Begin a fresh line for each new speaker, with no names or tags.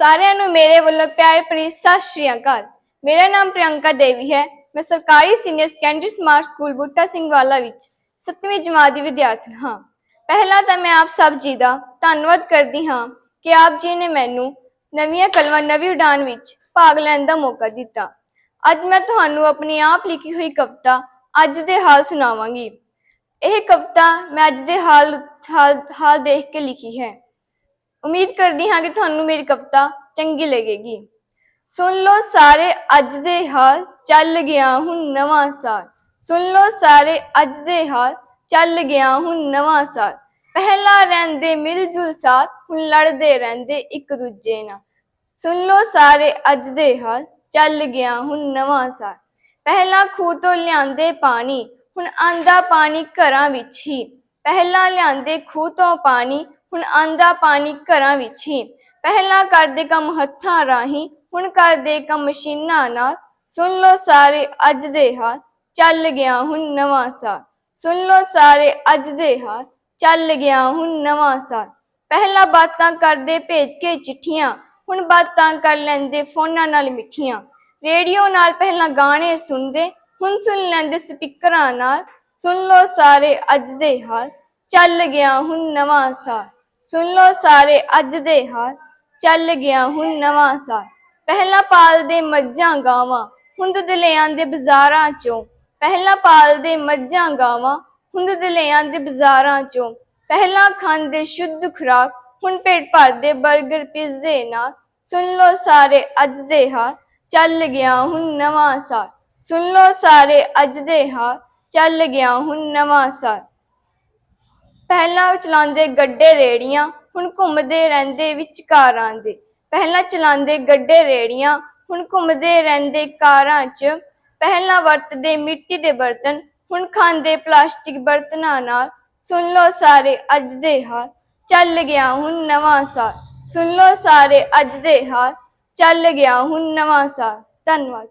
ਸਾਰਿਆਂ ਨੂੰ ਮੇਰੇ ਵੱਲੋਂ ਪਿਆਰ ਭਰੀ ਸਤਿ ਸ਼੍ਰੀ ਅਕਾਲ। ਮੇਰਾ ਨਾਮ ਪ੍ਰਿਯੰਕਾ ਦੇਵੀ ਹੈ। ਮੈਂ ਸਰਕਾਰੀ senior secondary smart school Butta Singh Wala ਵਿੱਚ 7ਵੀਂ ਜਮਾਤ ਦੀ ਵਿਦਿਆਰਥਣ ਹਾਂ। ਪਹਿਲਾਂ ਤਾਂ ਮੈਂ ਆਪ ਸਭ ਜੀ ਦਾ ਧੰਨਵਾਦ ਕਰਦੀ ਹਾਂ ਕਿ ਆਪ ਜੀ ਨੇ ਮੈਨੂੰ ਨਵੀਆਂ ਕਲਮਾਂ ਨਵੀਂ ਉਡਾਨ ਵਿੱਚ ਭਾਗ ਲੈਣ ਦਾ ਮੌਕਾ ਦਿੱਤਾ। ਅੱਜ ਮੈਂ ਤੁਹਾਨੂੰ ਆਪਣੀ ਆਪ ਲਿਖੀ ਹੋਈ ਕਵਿਤਾ ਅੱਜ ਦੇ ਹਾਲ ਸੁਣਾਵਾਂਗੀ। ਇਹ ਕਵਿਤਾ ਮੈਂ ਅੱਜ ਦੇ ਹਾਲ ਹਾਲ ਹਾਲ ਦੇਖ ਕੇ ਲਿਖੀ ਹੈ। ਉਮੀਦ ਕਰਦੀ ਹਾਂ ਕਿ ਤੁਹਾਨੂੰ ਮੇਰੀ ਕਵਿਤਾ ਚੰਗੀ ਲੱਗੇਗੀ। ਸੁਣ ਲਓ ਸਾਰੇ ਅੱਜ ਦੇ ਹਾਲ, ਚੱਲ ਗਿਆ ਹੁਣ ਨਵਾਂ ਸਾਲ। ਸੁਣ ਲਓ ਸਾਰੇ ਅੱਜ ਦੇ ਹਾਲ, ਚੱਲ ਗਿਆ ਹੁਣ ਨਵਾਂ ਸਾਲ। ਪਹਿਲਾਂ ਰਹਿੰਦੇ ਮਿਲ ਜੁਲ ਸਾਥ, ਹੁਣ ਲੜਦੇ ਰਹਿੰਦੇ ਇੱਕ ਦੂਜੇ ਨਾਲ। ਸੁਣ ਲਓ ਸਾਰੇ ਅੱਜ ਦੇ ਹਾਲ, ਚੱਲ ਗਿਆ ਹੁਣ ਨਵਾਂ ਸਾਲ। ਪਹਿਲਾਂ ਖੂਹ ਤੋਂ ਲਿਆਂਦੇ ਪਾਣੀ, ਹੁਣ ਆਂਦਾ ਪਾਣੀ ਘਰਾਂ ਵਿੱਚ ਹੀ। ਪਹਿਲਾਂ ਲਿਆਂਦੇ ਖੂਹ ਤੋਂ ਪਾਣੀ ਹੁਣ ਆਂਦਾ ਪਾਣੀ ਘਰਾਂ ਵਿੱਚ ਹੀ। ਪਹਿਲਾਂ ਕਰਦੇ ਕੰਮ ਹੱਥਾਂ ਰਾਹੀਂ, ਹੁਣ ਕਰਦੇ ਕੰਮ ਮਸ਼ੀਨਾਂ ਨਾਲ। ਸੁਣ ਲਓ ਸਾਰੇ ਅੱਜ ਦੇ ਹਾਲ, ਚੱਲ ਗਿਆ ਹੁਣ ਨਵਾਂ ਸਾਲ। ਸੁਣ ਲਓ ਸਾਰੇ ਅੱਜ ਦੇ ਹਾਲ, ਚੱਲ ਗਿਆ ਹੁਣ ਨਵਾਂ ਸਾਲ। ਪਹਿਲਾਂ ਬਾਤਾਂ ਕਰਦੇ ਭੇਜ ਕੇ ਚਿੱਠੀਆਂ, ਹੁਣ ਬਾਤਾਂ ਕਰ ਲੈਂਦੇ ਫੋਨਾਂ ਨਾਲ ਮਿੱਠੀਆਂ। ਰੇਡੀਓ ਨਾਲ ਪਹਿਲਾਂ ਗਾਣੇ ਸੁਣਦੇ, ਹੁਣ ਸੁਣ ਲੈਂਦੇ ਸਪੀਕਰਾਂ ਨਾਲ। ਸੁਣ ਲਓ ਸਾਰੇ ਅੱਜ ਦੇ ਹਾਲ, ਚੱਲ ਗਿਆ ਹੁਣ ਨਵਾਂ ਸਾਲ। ਸੁਣ ਲਓ ਸਾਰੇ, ਅੱਜ ਦੇ ਹਾਲ ਚੱਲ ਗਿਆ ਹੁਣ ਨਵਾਂ ਸਾਲ ਪਹਿਲਾਂ ਪਾਲਦੇ ਮੱਝਾਂ ਗਾਵਾਂ, ਹੁੰਦ ਦੁੱਧ ਦੇ ਬਾਜ਼ਾਰਾਂ ਚੋਂ। ਪਹਿਲਾਂ ਪਾਲਦੇ ਮੱਝਾਂ ਗਾਵਾਂ, ਹੁੰਦ ਦੁੱਧ ਦੇ ਬਾਜ਼ਾਰਾਂ ਚੋਂ। ਪਹਿਲਾਂ ਖਾਂਦੇ ਸ਼ੁੱਧ ਖੁਰਾਕ, ਹੁਣ ਪੇਟ ਭਰਦੇ 버ਗਰ ਪੀਜ਼ੇ ਨਾਲ। ਸੁਣ ਲਓ ਸਾਰੇ, ਅੱਜ ਦੇ ਹਾਲ ਚੱਲ ਗਿਆ ਹੁਣ ਨਵਾਂ ਸਾਲ ਸੁਣ ਲਓ ਸਾਰੇ, ਅੱਜ ਦੇ ਹਾਲ ਚੱਲ ਗਿਆ ਹੁਣ ਨਵਾਂ ਸਾਲ ਪਹਿਲਾਂ ਚਲਾਉਂਦੇ ਗੱਡੇ ਰੇੜੀਆਂ, ਹੁਣ ਘੁੰਮਦੇ ਰਹਿੰਦੇ ਵਿਚਕਾਰਾਂ ਦੇ। ਪਹਿਲਾਂ ਚਲਾਉਂਦੇ ਗੱਡੇ ਰੇੜੀਆਂ, ਹੁਣ ਘੁੰਮਦੇ ਰਹਿੰਦੇ ਕਾਰਾਂ 'ਚ। ਪਹਿਲਾਂ ਵਰਤਦੇ ਮਿੱਟੀ ਦੇ ਬਰਤਨ, ਹੁਣ ਖਾਂਦੇ ਪਲਾਸਟਿਕ ਬਰਤਨਾਂ ਨਾਲ। ਸੁਣ ਲਓ ਸਾਰੇ ਅੱਜ ਦੇ ਹਾਲ, ਚੱਲ ਗਿਆ ਹੁਣ ਨਵਾਂ ਸਾਲ। ਸੁਣ ਲਓ ਸਾਰੇ ਅੱਜ ਦੇ ਹਾਲ, ਚੱਲ ਗਿਆ ਹੁਣ ਨਵਾਂ ਸਾਲ। ਧੰਨਵਾਦ।